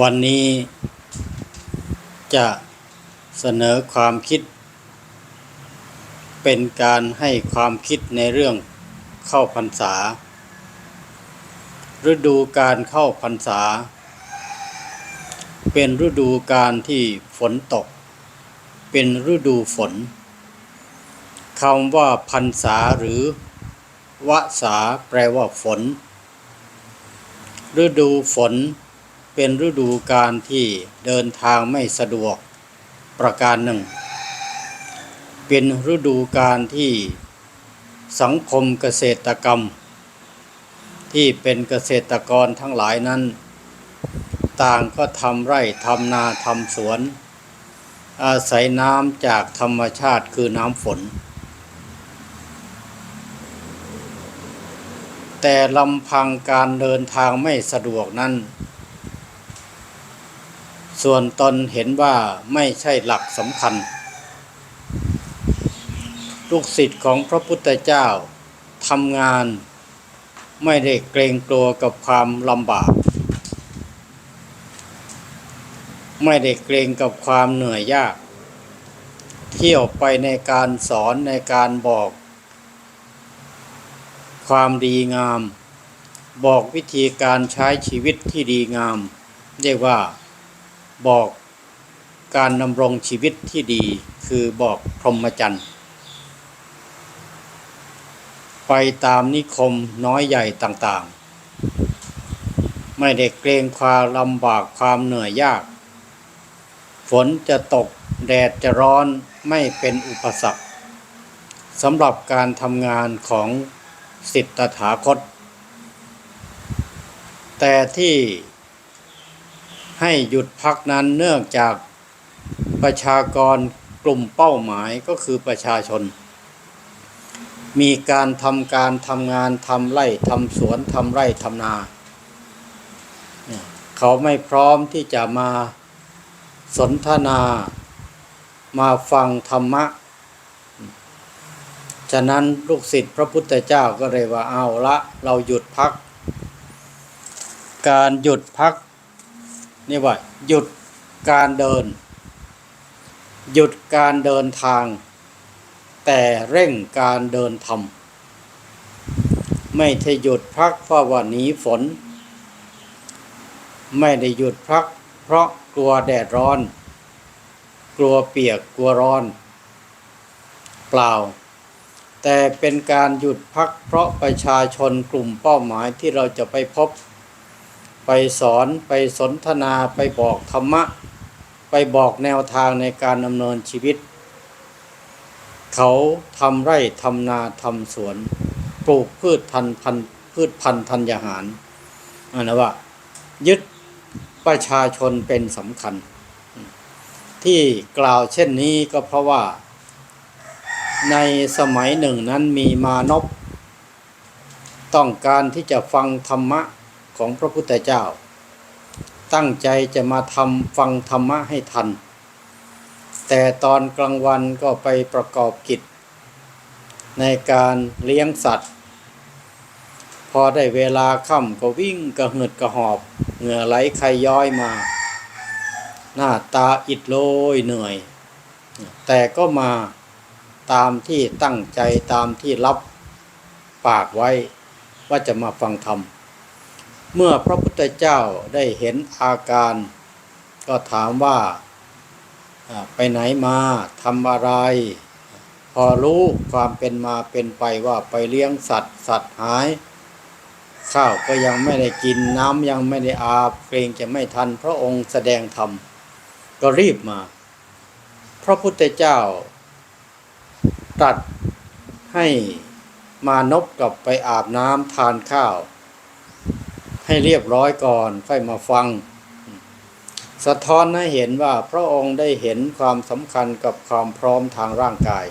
วันนี้จะเสนอความคิด เป็นการให้ความคิดในเรื่องเข้าพรรษา ฤดูการเข้าพรรษา เป็นฤดูการที่ฝนตก เป็นฤดูฝนคำว่าพรรษาหรือวสาแปลว่าฝน ฤดูฝน เป็นฤดูการที่เดินทางไม่สะดวกประการหนึ่ง เป็นฤดูการที่สังคมเกษตรกรรม ที่เป็นเกษตรกรทั้งหลายนั้น ต่างก็ทำไร่ทำนาทำสวน อาศัยน้ำจากธรรมชาติคือน้ำฝน แต่ลำพังการเดินทางไม่สะดวกนั้น ส่วนตนเห็นว่าไม่ใช่หลักสำคัญ ลูกศิษย์ของพระพุทธเจ้าทำงาน ไม่ได้เกรงกลัวกับความลำบาก ไม่ได้เกรงกับความเหนื่อยยาก เที่ยวไปในการสอนในการบอก ความดีงาม บอกวิธีการใช้ชีวิตที่ดีงาม เรียกว่า บอกการดำรงชีวิตที่ดีคือบอกพรหมจรรย์ไปตามนิคมน้อยใหญ่ต่างๆ ไม่ได้เกรงความลำบากความเหนื่อยยาก ฝนจะตกแดดจะร้อนไม่เป็นอุปสรรคสำหรับการทำงานของสิทธถาคต แต่ที่ ให้หยุดพักนั้นเนื่องจากประชากรกลุ่มเป้าหมายก็คือประชาชน มีการทำการทำงานทำไร่ทำสวนทำไร่ทำนา เขาไม่พร้อมที่จะมาสนทนามาฟังธรรมะ ฉะนั้นลูกศิษย์พระพุทธเจ้าก็เลยว่าเอาละเราหยุดพัก การหยุดพัก นี่ว่า หยุดการเดิน หยุดการเดินทาง แต่เร่งการเดินทำไม่ใช่หยุดพักเพราะว่าหนีฝน ไม่ได้หยุดพัก เพราะกลัวแดดร้อน กลัวเปียกกลัวร้อน เปล่า แต่เป็นการหยุดพักเพราะประชาชนกลุ่มเป้าหมายที่เราจะไปพบ ไปสอนไปสนทนาไปบอกธรรมะ ไปบอกแนวทางในการดำเนินชีวิต เขาทำไร่ทำนาทำสวน ปลูกพืชทันพันธุ์พืชพันธุ์ธัญญาหารอันนะว่า ยึดประชาชนเป็นสำคัญ ที่กล่าวเช่นนี้ก็เพราะว่า ในสมัยหนึ่งนั้นมีมานพต้องการที่จะฟังธรรมะ ของพระพุทธเจ้า ตั้งใจจะมาทำฟังธรรมะให้ทัน แต่ตอนกลางวันก็ไปประกอบกิจ ในการเลี้ยงสัตว์ พอได้เวลาค่ำก็วิ่งกระหืดกระหอบ เหงื่อไหลใครย้อยมา หน้าตาอิดโรยเหนื่อย แต่ก็มาตามที่ตั้งใจตามที่รับปากไว้ว่าจะมาฟังธรรม เมื่อพระพุทธเจ้าได้เห็นอาการ ก็ถามว่าไปไหนมาทำอะไร พอรู้ความเป็นมาเป็นไปว่าไปเลี้ยงสัตว์ สัตว์หาย ข้าวก็ยังไม่ได้กินน้ำยังไม่ได้อาบเกรงจะไม่ทันพระองค์แสดงธรรม ก็รีบมา พระพุทธเจ้าตรัสให้มานพกลับไปอาบน้ำทานข้าว ให้เรียบร้อยก่อนค่อยมาฟัง สะท้อนให้เห็นว่าพระองค์ได้เห็นความสำคัญกับความพร้อมทางร่างกาย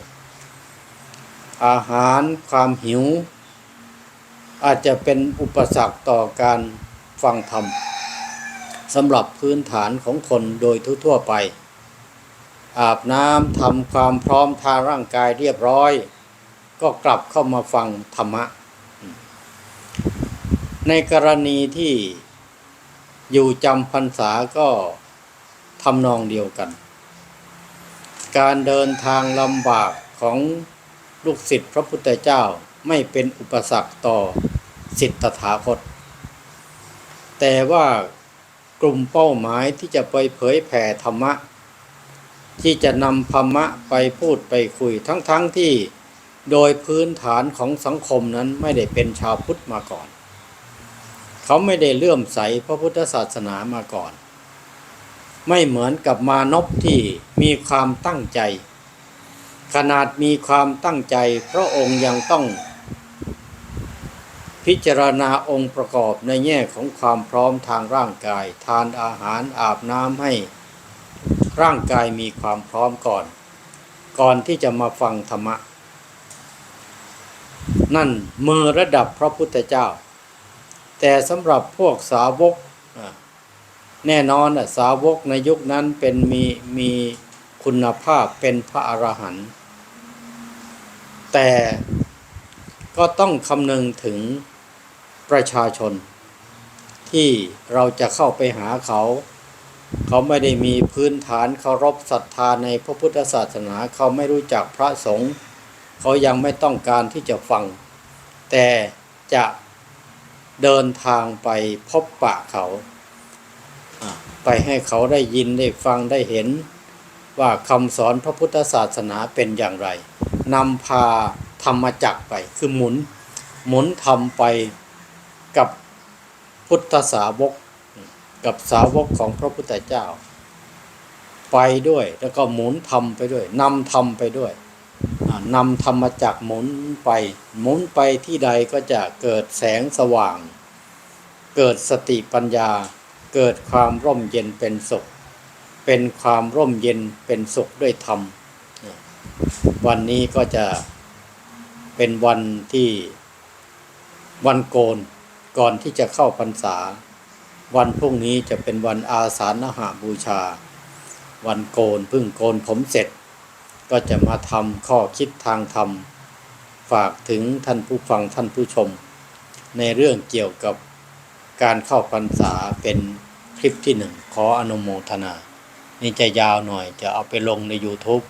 อาหารความหิว อาจจะเป็นอุปสรรคต่อการฟังธรรมสำหรับพื้นฐานของคนโดยทั่วไป อาบน้ำทำความพร้อมทางร่างกายเรียบร้อย ก็กลับเข้ามาฟังธรรมะ ในกรณีที่อยู่จำพรรษาก็ทำนองเดียวกัน การเดินทางลำบากของลูกศิษย์พระพุทธเจ้าไม่เป็นอุปสรรคต่อสิทธถาคต แต่ว่ากลุ่มเป้าหมายที่จะไปเผยแผ่ธรรมะ ที่จะนำธรรมะไปพูดไปคุยทั้งๆทที่โดยพื้นฐานของสังคมนั้นไม่ได้เป็นชาวพุทธมาก่อน เขาไม่ได้เลื่อมใสพระพุทธศาสนามาก่อน ไม่เหมือนกับมานพที่มีความตั้งใจ ขนาดมีความตั้งใจ พระองค์ยังต้อง พิจารณาองค์ประกอบในแง่ของความพร้อมทางร่างกาย ทานอาหารอาบน้ำให้ ร่างกายมีความพร้อมก่อน ก่อนที่จะมาฟังธรรมะ นั่นมือระดับพระพุทธเจ้า แต่สำหรับพวกสาวกแน่นอนสาวกในยุคนั้นเป็นมีมีคุณภาพเป็นพระอรหันต์แต่ก็ต้องคำนึงถึงประชาชน ที่เราจะเข้าไปหาเขา เขาไม่ได้มีพื้นฐานเคารพศรัทธาในพระพุทธศาสนาเขาไม่รู้จักพระสงฆ์เขายังไม่ต้องการที่จะฟัง แต่จะ เดินทางไปพบปะเขา ไปให้เขาได้ยินได้ฟังได้เห็น ว่าคำสอนพระพุทธศาสนาเป็นอย่างไรนำพาธรรมจักไปคือหมุน หมุนทำไปกับพุทธสาวก กับสาวกของพระพุทธเจ้า ไปด้วยแล้วก็หมุนทำไปด้วยนำทำไปด้วย นำธรรมจักหมุนไป หมุนไปที่ใดก็จะเกิดแสงสว่าง เกิดสติปัญญา เกิดความร่มเย็นเป็นสุข เป็นความร่มเย็นเป็นสุขด้วยธรรม วันนี้ก็จะเป็นวันที่วันโกนก่อนที่จะเข้าพรรษา วันพรุ่งนี้จะเป็นวันอาสาฬหาบูชา วันโกนพึ่งโกนผมเสร็จ ก็จะมาทำข้อคิดทางธรรม ฝากถึงท่านผู้ฟังท่านผู้ชม ในเรื่องเกี่ยวกับการเข้าพรรษาเป็นคลิปที่หนึ่งขออนุโมทนา นี่จะยาวหน่อยจะเอาไปลงใน YouTube